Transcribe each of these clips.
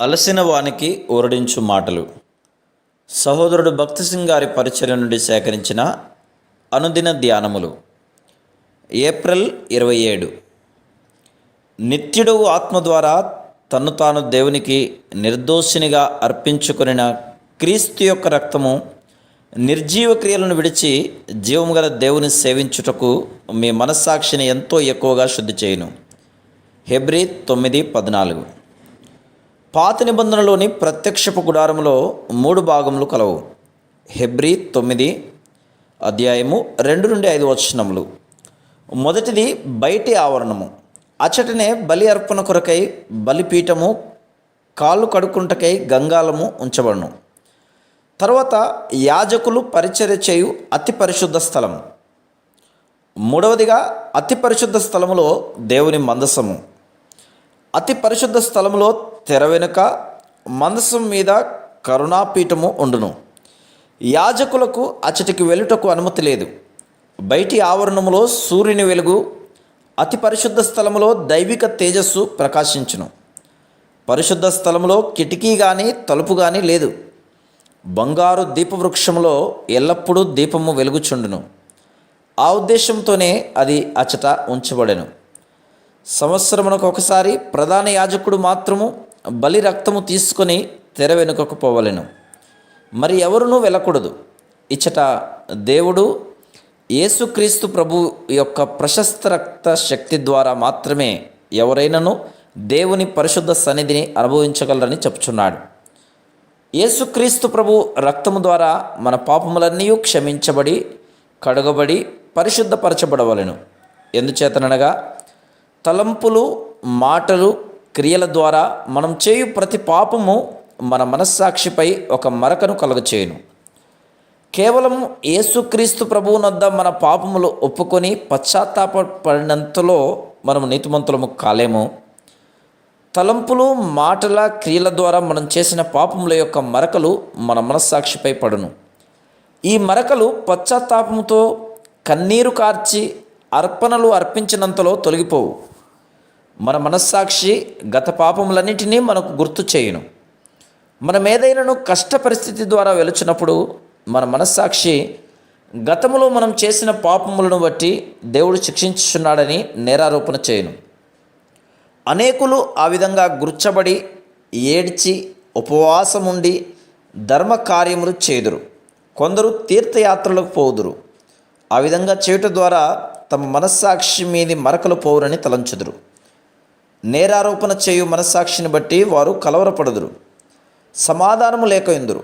అలసిన వానికి ఊరడించు మాటలు. సహోదరుడు భక్తి సింగ్ గారి పరిచర్య నుండి సేకరించిన అనుదిన ధ్యానములు. ఏప్రిల్ ఇరవై ఏడు. నిత్యుడు ఆత్మ ద్వారా తన్ను తాను దేవునికి నిర్దోషినిగా అర్పించుకొనిన క్రీస్తు యొక్క రక్తము నిర్జీవ క్రియలను విడిచి జీవము గల దేవుని సేవించుటకు మీ మనస్సాక్షిని ఎంతో ఎక్కువగా శుద్ధి చేయును. హెబ్రి తొమ్మిది పద్నాలుగు. పాత నిబంధనలోని ప్రత్యక్షపు గుడారములో మూడు భాగములు కలవు. హెబ్రి తొమ్మిది అధ్యాయము రెండు నుండి ఐదు వచనములు. మొదటిది బయటి ఆవరణము. అచటనే బలి అర్పణ కొరకై బలిపీఠము కాళ్ళు కడుక్కుంటకై గంగాలము ఉంచబడును. తర్వాత యాజకులు పరిచర్య చేయు అతి పరిశుద్ధ స్థలం మూడవదిగా అతి పరిశుద్ధ స్థలములో దేవుని మందసము. అతి పరిశుద్ధ స్థలంలో తెర వెనుక మందసం మీద కరుణాపీఠము ఉండును. యాజకులకు అచ్చటికి వెళ్ళుటకు అనుమతి లేదు. బయటి ఆవరణములో సూర్యుని వెలుగు అతి పరిశుద్ధ స్థలములో దైవిక తేజస్సు ప్రకాశించును. పరిశుద్ధ స్థలంలో కిటికీ కానీ తలుపు కానీ లేదు. బంగారు దీపవృక్షంలో ఎల్లప్పుడూ దీపము వెలుగుచుండును. ఆ ఉద్దేశంతోనే అది అచట ఉంచబడెను. సంవత్సరమునకు ఒకసారి ప్రధాన యాజకుడు మాత్రము బలి రక్తము తీసుకొని తెర వెనుకకు పోవలెను. మరి ఎవరునూ వెళ్ళకూడదు? ఇచ్చట దేవుడు యేసుక్రీస్తు ప్రభు యొక్క ప్రశస్త రక్త శక్తి ద్వారా మాత్రమే ఎవరైనాను దేవుని పరిశుద్ధ సన్నిధిని అనుభవించగలరని చెప్చున్నాడు యేసుక్రీస్తు ప్రభు రక్తము ద్వారా మన పాపములన్నీ క్షమించబడి కడగబడి పరిశుద్ధపరచబడవలెను. ఎందుచేతననగా తలంపులు మాటలు క్రియల ద్వారా మనం చేయు ప్రతి పాపము మన మనస్సాక్షిపై ఒక మరకను కలుగచేయును. కేవలం యేసుక్రీస్తు ప్రభువునొద్ద మన పాపములు ఒప్పుకొని పశ్చాత్తాపడినంతలో మనం నీతిమంతులము కాలేము. తలంపులు మాటల క్రియల ద్వారా మనం చేసిన పాపముల యొక్క మరకలు మన మనస్సాక్షిపై పడును. ఈ మరకలు పశ్చాత్తాపముతో కన్నీరు కార్చి అర్పణలు అర్పించినంతలో తొలగిపోవు. మన మనస్సాక్షి గత పాపములన్నిటినీ మనకు గుర్తు చేయును. మనం ఏదైనాను కష్ట పరిస్థితి ద్వారా వెలుచినప్పుడు మన మనస్సాక్షి గతములో మనం చేసిన పాపములను బట్టి దేవుడు శిక్షించుచున్నాడని నేరారోపణ చేయను. అనేకులు ఆ విధంగా గుర్చబడి ఏడ్చి ఉపవాసం ఉండి ధర్మ కార్యములు చేదురు. కొందరు తీర్థయాత్రలకు పోదురు. ఆ విధంగా చేయుట ద్వారా తమ మనస్సాక్షి మీది మరకలు పోవురని తలంచుదురు. నేరారోపణ చేయు మనస్సాక్షిని బట్టి వారు కలవరపడుదురు. సమాధానము లేక ఎందురు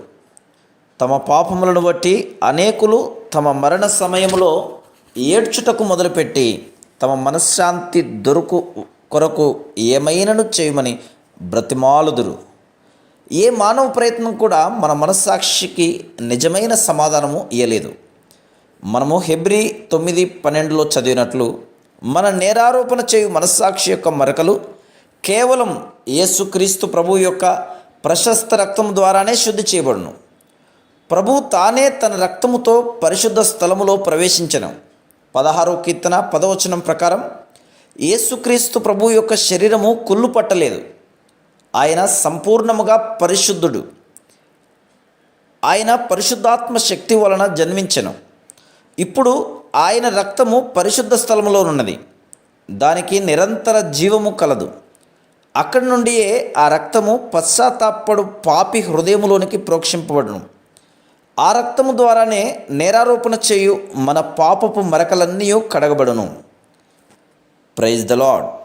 తమ పాపములను బట్టి అనేకులు తమ మరణ సమయంలో ఏడ్చుటకు మొదలుపెట్టి తమ మనశ్శాంతి దొరుకు కొరకు ఏమైనను చేయమని బ్రతిమాలుదురు. ఏ మానవ ప్రయత్నం కూడా మన మనస్సాక్షికి నిజమైన సమాధానము ఇయ్యలేదు. మనము హెబ్రి తొమ్మిది పన్నెండులో చదివినట్లు మన నేరారోపణ చేయు మనస్సాక్షి యొక్క మరకలు కేవలం యేసుక్రీస్తు ప్రభు యొక్క ప్రశస్త రక్తం ద్వారానే శుద్ధి చేయబడును. ప్రభు తానే తన రక్తముతో పరిశుద్ధ స్థలములో ప్రవేశించను. పదహారో కీర్తన పదవచనం ప్రకారం యేసుక్రీస్తు ప్రభు యొక్క శరీరము కుళ్ళు పట్టలేదు. ఆయన సంపూర్ణముగా పరిశుద్ధుడు. ఆయన పరిశుద్ధాత్మ శక్తి వలన జన్మించెను. ఇప్పుడు ఆయన రక్తము పరిశుద్ధ స్థలములోనున్నది. దానికి నిరంతర జీవము కలదు. అక్కడి నుండియే ఆ రక్తము పశ్చాత్తాపడు పాపి హృదయములోనికి ప్రోక్షింపబడును. ఆ రక్తము ద్వారానే నేరారోపణ చేయు మన పాపపు మరకలన్నీ కడగబడును. Praise the lord